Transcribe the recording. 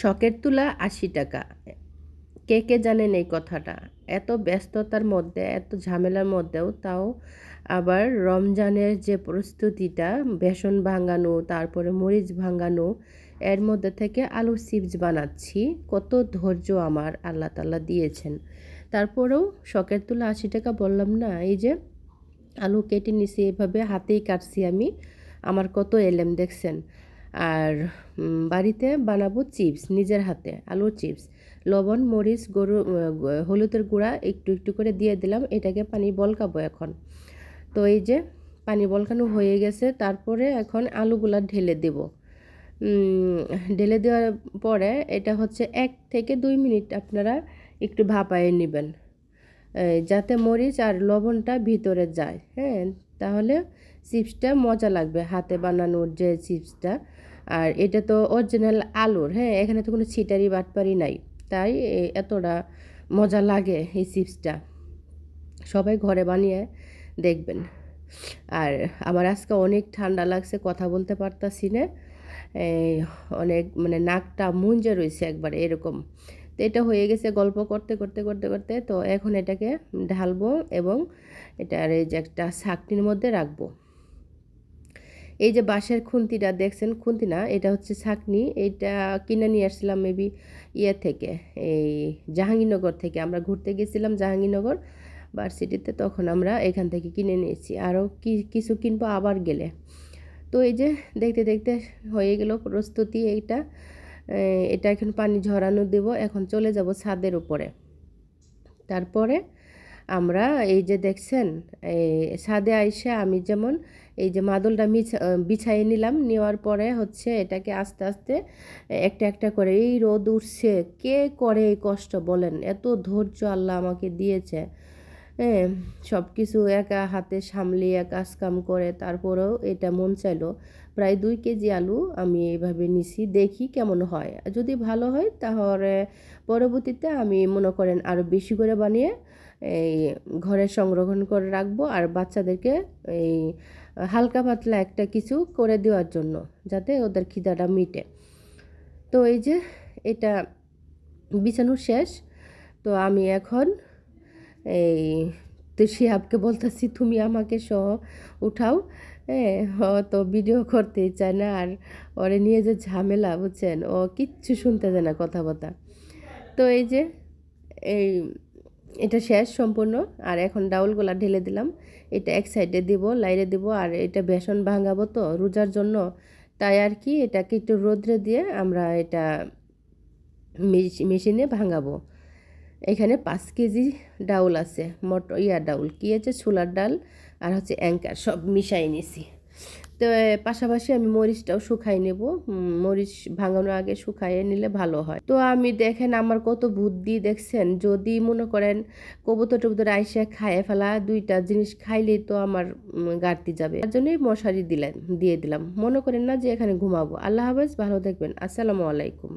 শখের তুলা আশি টাকা। কে কে জানেন এই কথাটা? এত ব্যস্ততার মধ্যে, এত ঝামেলার মধ্যেও তাও আবার রমজানের যে প্রস্তুতিটা, বেসন ভাঙানো, তারপরে মরিচ ভাঙানো, এর মধ্যে থেকে আলু চিপস বানাচ্ছি, কত ধৈর্য আমার আল্লাহ তাল্লাহ দিয়েছেন। তারপরেও শখের তুলা আশি টাকা বললাম না, এই যে আলু কেটে নিছি, এভাবে হাতেই কাটছি আমি, আমার কত এলেম দেখছেন? আর বাড়িতে বানাবো চিপস, নিজের হাতে, আলুর চিপস। লবণ, মরিচ, গরু হলুদের গুঁড়া একটু একটু করে দিয়ে দিলাম, এটাকে পানি বলকাবো এখন। তো এই যে পানি বলকানো হয়ে গেছে, তারপরে এখন আলুগুলা ঢেলে দেব। ঢেলে দেওয়ার পরে এটা হচ্ছে এক থেকে দুই মিনিট আপনারা একটু ভাপায়ে নেবেন। যাতে মরিচ আর লবণটা ভিতরে যায় হ্যাঁ? তাহলে চিপসটা মজা লাগবে। হাতে বানানোর যে চিপসটা। আর এটা তো অরিজিনাল আলুর হ্যাঁ? এখানে তো কোনো ছিটারি বাটপারি নাই। তাই এতটা মজা লাগে এই চিপসটা। সবাই ঘরে বানিয়ে দেখবেন। আর আমার আজকে অনেক ঠান্ডা লাগছে, কথা বলতে পারতাছি না। অনেক মানে নাকটা মুঞ্জে রয়েছে একবারে এরকম। তো এটা হয়ে গেছে গল্প করতে করতে করতে করতে। তো এখন এটাকে ঢালবো এবং এটার এই যে একটা শাকটির মধ্যে রাখব। এই যে বাঁশের খুন্তিটা, দেখছেন খুন্তি না? এটা হচ্ছে ছাকনি। এইটা কিনে নিয়ে আসছিলাম মেবি ইয়ে থেকে, এই জাহাঙ্গীরনগর থেকে। আমরা ঘুরতে গেছিলাম জাহাঙ্গীরনগর ভার্সিটিতে, তখন আমরা এখান থেকে কিনে নিয়েছি। আরও কি, কিছু কিনবো আবার গেলে। তো এই যে দেখতে দেখতে হয়ে গেল প্রস্তুতি এইটা। এটা এখন পানি ঝরানো দেব, এখন চলে যাব ছাদের উপরে। তারপরে আমরা এই যে দেখছেন, এই ছাদে আইসে আমি যেমন এই যে মাদলটা বিছাইয়ে নিলাম, নেওয়ার পরে হচ্ছে এটাকে আস্তে আস্তে একটা একটা করে, এই রোদ উঠছে, কে করে এই কষ্ট বলেন? এত ধৈর্য আল্লাহ আমাকে দিয়েছে। হ্যাঁ সব কিছু একা হাতে সামলিয়ে কাজ কাম করে তারপরেও এটা মন চাইলো। প্রায় দুই কেজি আলু আমি এইভাবে নিছি, দেখি কেমন হয়। যদি ভালো হয় তাহলে পরবর্তীতে আমি মনে করেন আরও বেশি করে বানিয়ে এই ঘরে সংরক্ষণ করে রাখব আর বাচ্চাদেরকে এই হালকা পাতলা একটা কিছু করে দেওয়ার জন্য, যাতে ওদের খিদাটা মিটে। তো এই যে এটা বিছানো শেষ। তো আমি এখন এই তো শিহাবকে বলতেছি, তুমি আমাকে সহ উঠাও। হ্যাঁ তো ভিডিও করতে চায় না আর ওরে নিয়ে যে ঝামেলা, বুঝছেন? ও কিচ্ছু শুনতে চায় না কথা কথাবার্তা। তো এই যে এই এটা শেষ সম্পূর্ণ। আর এখন ডাউলগুলা ঢেলে দিলাম। এটা এক সাইডে দিব, লাইরে দিব। আর এটা বেসন ভাঙাবো তো রোজার জন্য। তাই আর কি, এটাকে একটু রোদ্রে দিয়ে আমরা এটা মেশিনে ভাঙাবো। এখানে পাঁচ কেজি ডাউল আছে। মটর ইয়া ডাউল। কী আছে? ছোলার ডাল আর হচ্ছে অ্যাঙ্কার। সব মিশাই নিছি। তো পাশাপাশি আমি মরিচটাও শুকাই নেব। মরিচ ভাঙানোর আগে শুকাইয়ে নিলে ভালো হয়। তো, আমি দেখেন আমার কত বুদ্ধি, দেখছেন? যদি মনে করেন কবুতর টবুতর আইসে খায়ে ফেলা, দুইটা জিনিস খাইলেই তো আমার গাড়তি যাবে। তার জন্যই মশারি দিলেন, দিয়ে দিলাম। মনে করেন না যে এখানে ঘুমাবো। আল্লাহ হাফেজ, ভালো থাকবেন। আসসালামু আলাইকুম।